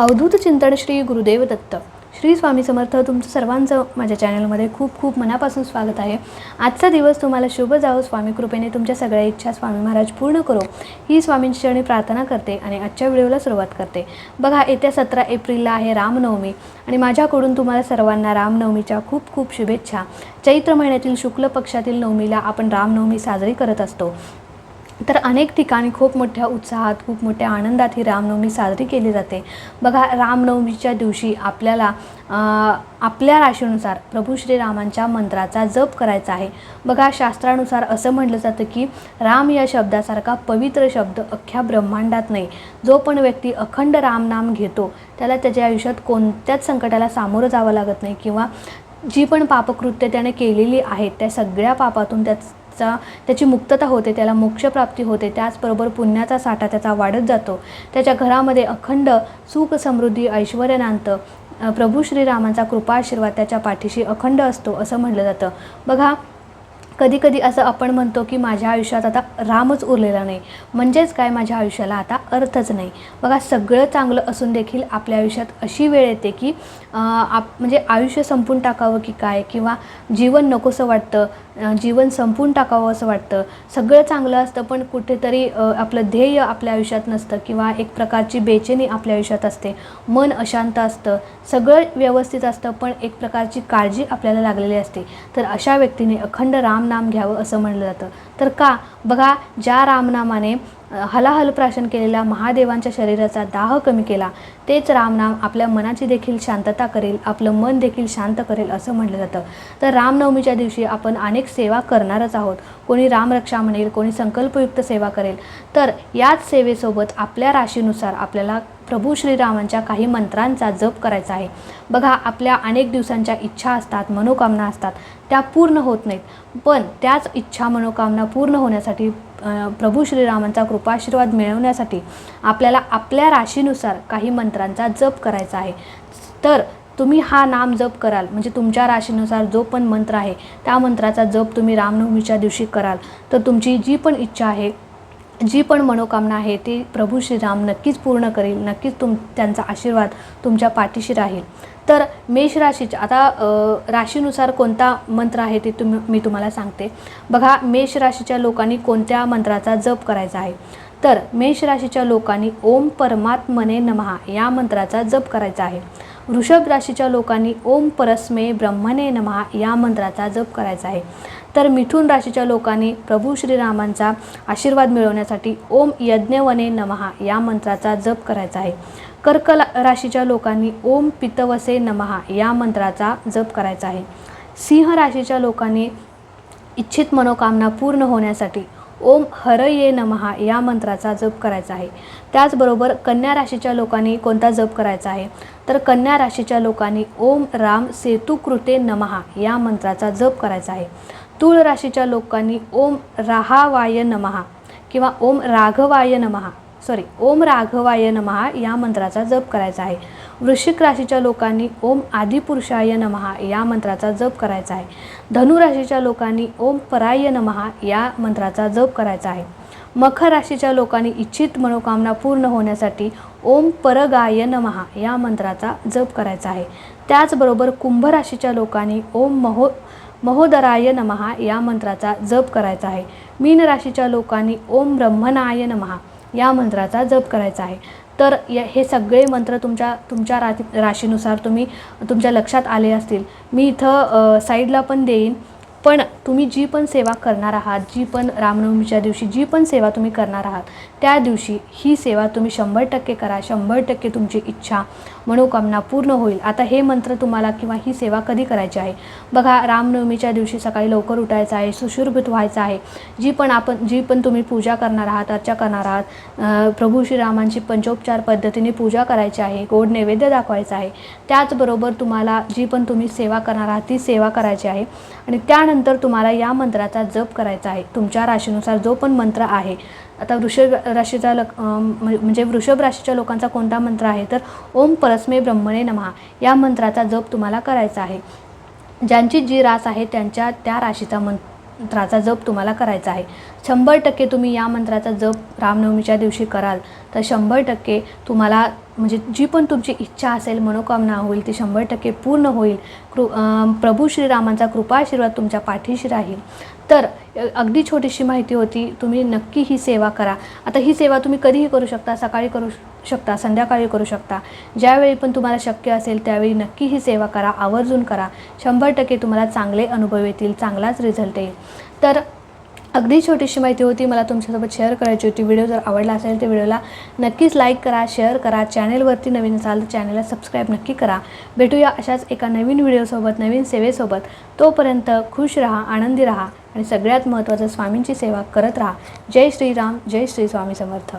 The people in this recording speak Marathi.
अवधूत चिंतन श्री गुरुदेव दत्त. श्री स्वामी समर्थ तुमचं सर्वांचं माझ्या चॅनलमध्ये खूप खूप मनापासून स्वागत आहे. आजचा दिवस तुम्हाला शुभ जावो स्वामी कृपेने तुमच्या सगळ्या इच्छा स्वामी महाराज पूर्ण करो. ही स्वामींची चरणी प्रार्थना करते आणि आजच्या व्हिडिओला सुरुवात करते. बघा येत्या सतरा एप्रिलला आहे रामनवमी आणि माझ्याकडून तुम्हाला सर्वांना रामनवमीच्या खूप खूप शुभेच्छा. चैत्र महिन्यातील शुक्ल पक्षातील नवमीला आपण रामनवमी साजरी करत असतो. तर अनेक ठिकाणी खूप मोठ्या उत्साहात खूप मोठ्या आनंदात ही रामनवमी साजरी केली जाते. बघा रामनवमीच्या दिवशी आपल्याला आपल्या राशीनुसार प्रभू श्रीरामांच्या मंत्राचा जप करायचा आहे. बघा शास्त्रानुसार असं म्हटलं जातं की राम या शब्दासारखा पवित्र शब्द अख्ख्या ब्रह्मांडात नाही. जो पण व्यक्ती अखंड रामनाम घेतो त्याला त्याच्या आयुष्यात कोणत्याच संकटाला सामोरं जावं लागत नाही किंवा जी पण पापकृत्य त्याने केलेली आहेत त्या सगळ्या पापातून त्याच त्याची मुक्तता होते त्याला मोक्षप्राप्ती होते त्याचबरोबर पुण्याचा साठा त्याचा वाढत जातो. त्याच्या घरामध्ये अखंड सुख समृद्धी ऐश्वर्यानांत प्रभू श्रीरामांचा कृपा आशीर्वाद त्याच्या पाठीशी अखंड असतो असं म्हटलं जातं. बघा कधी कधी असं आपण म्हणतो की माझ्या आयुष्यात आता रामच उरलेला नाही. म्हणजेच काय? माझ्या आयुष्याला आता अर्थच नाही. बघा सगळं चांगलं असून देखील आपल्या आयुष्यात अशी वेळ येते की आप म्हणजे आयुष्य संपून टाकावं की काय? किंवा जीवन नकोसं वाटतं. जीवन संपून टाकावं असं वाटतं. सगळं चांगलं असतं पण कुठेतरी आपलं ध्येय आपल्या आयुष्यात नसतं किंवा एक प्रकारची बेचैनी आपल्या आयुष्यात असते. मन अशांत असतं. सगळं व्यवस्थित असतं पण एक प्रकारची काळजी आपल्याला लागलेली असते. तर अशा व्यक्तीने अखंड रामनाम घ्यावं असं म्हणलं जातं. तर का? बघा ज्या रामनामाने हलाहल प्राशन केलेल्या महादेवांच्या शरीराचा दाह कमी केला. तेच रामनाम आपल्या मनाची देखील शांतता करेल आपलं मन देखील शांत करेल असं म्हटलं जातं. तर रामनवमीच्या दिवशी आपण अनेक सेवा करणारच आहोत. कोणी रामरक्षा म्हणेल कोणी संकल्पयुक्त सेवा करेल. तर याच सेवेसोबत आपल्या राशीनुसार आपल्याला प्रभू श्रीरामांच्या काही मंत्रांचा जप करायचा आहे. बघा आपल्या अनेक दिवसांच्या इच्छा असतात मनोकामना असतात त्या पूर्ण होत नाहीत. पण त्याच इच्छा मनोकामना पूर्ण होण्यासाठी प्रभू श्रीरामांचा कृपाशीर्वाद मिळवण्यासाठी आपल्याला आपल्या राशीनुसार काही मंत्रांचा जप करायचा आहे. तर तुम्ही हा नाम जप कराल. म्हणजे तुमच्या राशीनुसार जो पण मंत्र आहे त्या मंत्राचा जप तुम्ही रामनवमीच्या दिवशी कराल. तर तुमची जी पण इच्छा आहे जी पण मनोकामना आहे ती प्रभू श्रीराम नक्कीच पूर्ण करेल नक्कीच तुम त्यांचा आशीर्वाद तुमच्या पाठीशी राहील. तर मेष राशीच्या आता राशीनुसार कोणता मंत्र आहे ते तुम्ही मी तुम्हाला सांगते. बघा मेष राशीच्या लोकांनी कोणत्या मंत्राचा जप करायचा आहे? तर मेष राशीच्या लोकांनी ओम परमात्मने नमहा या मंत्राचा जप करायचा आहे. वृषभ राशीच्या लोकांनी ओम परस्मे ब्रह्मणे नमहा या मंत्राचा जप करायचा आहे. तर मिथुन राशीच्या लोकांनी प्रभू श्रीरामांचा आशीर्वाद मिळवण्यासाठी ओम यज्ञवने नमहा या मंत्राचा जप करायचा आहे. कर्क राशीच्या लोकांनी ओम पितवसे नमहा या मंत्राचा जप करायचा आहे. सिंह राशीच्या लोकांनी इच्छित मनोकामना पूर्ण होण्यासाठी ओम हरये नमहा या मंत्राचा जप करायचा आहे. त्याचबरोबर कन्या राशीच्या लोकांनी कोणता जप करायचा आहे? तर कन्या राशीच्या लोकांनी ओम राम सेतुकृते नमहा या मंत्राचा जप करायचा आहे. तुळ राशीच्या लोकांनी ओम राहावाय नमहा किंवा ओम राघवाय नमहा सॉरी ओम राघवाय नमहा या मंत्राचा जप करायचा आहे. वृश्चिक राशीच्या लोकांनी ओम आदिपुरुषाय नमहा या मंत्राचा जप करायचा आहे. धनु राशीच्या लोकांनी ओम पराय नमहा या मंत्राचा जप करायचा आहे. मखर राशीच्या लोकांनी इच्छित मनोकामना पूर्ण होण्यासाठी ओम परगाय नमहा या मंत्राचा जप करायचा आहे. त्याचबरोबर कुंभ राशीच्या लोकांनी ओम महो महोदराय नमहा या मंत्राचा जप करायचा आहे. मीन राशीच्या लोकांनी ओम ब्रह्मनाय नमहा या मंत्राचा जप करायचा आहे. तर य हे सगळे मंत्र तुमच्या तुमच्या रा राशीनुसार तुम्ही तुमच्या लक्षात आले असतील. मी इथं साईडला पण देईन. पण तुम्ही जी पण सेवा करणार आहात जी पण रामनवमीच्या दिवशी जी पण सेवा तुम्ही करणार आहात त्या दिवशी ही सेवा तुम्ही शंभर टक्के करा. शंभर टक्के तुमची इच्छा मनोकामना पूर्ण होईल. आता हे मंत्र तुम्हाला किंवा ही सेवा कधी करायची आहे? बघा रामनवमीच्या दिवशी सकाळी लवकर उठायचं आहे सुशुरभूत व्हायचं आहे. जी पण आपण जी पण तुम्ही पूजा करणार आहात अर्चा करणार आहात प्रभू श्रीरामांची पंचोपचार पद्धतीने पूजा करायची आहे गोड नैवेद्य दाखवायचा आहे त्याचबरोबर तुम्हाला जी पण तुम्ही सेवा करणार आहात ती सेवा करायची आहे. आणि त्यानंतर तुम्हाला या मंत्राचा जप करायचा आहे. तुमच्या राशीनुसार जो पण मंत्र आहे आता वृषभ राशीचा लक म्हणजे वृषभ राशीच्या लोकांचा कोणता मंत्र आहे? तर ओम परस्मे ब्रह्मणे नमहा या मंत्राचा जप तुम्हाला करायचा आहे. ज्यांची जी रास आहे त्यांच्या त्या राशीचा मंत्राचा जप तुम्हाला करायचा आहे. शंभर टक्के तुम्ही या मंत्राचा जप रामनवमीच्या दिवशी कराल. तर शंभर टक्के तुम्हाला म्हणजे जी पण तुमची इच्छा असेल मनोकामना होईल ती शंभर टक्के पूर्ण होईल. कृ प्रभू श्रीरामांचा कृपा आशीर्वाद तुमच्या पाठीशी राहील. तर अगदी छोटीशी माहिती होती. तुम्ही नक्की ही सेवा करा. आता ही सेवा तुम्ही कधीही करू शकता. सकाळी करू शकता संध्याकाळी करू शकता. ज्यावेळी पण तुम्हाला शक्य असेल त्यावेळी नक्की ही सेवा करा. आवर्जून करा. शंभर टक्के तुम्हाला चांगले अनुभव येतील चांगलाच रिझल्ट येईल. तर अगदी छोटीशी माहिती होती मला तुमच्यासोबत शेअर करायची होती. व्हिडिओ जर आवडला असेल तर व्हिडिओला नक्कीच लाईक करा शेअर करा. चॅनेलवरती नवीन असाल तर चॅनलला सबस्क्राईब नक्की करा. भेटूया अशाच एका नवीन व्हिडिओसोबत नवीन सेवेसोबत तोपर्यंत खुश राहा आनंदी राहा आणि सगळ्यात महत्त्वाचं स्वामींची सेवा करत राहा. जय श्रीराम जय श्री स्वामी समर्थ.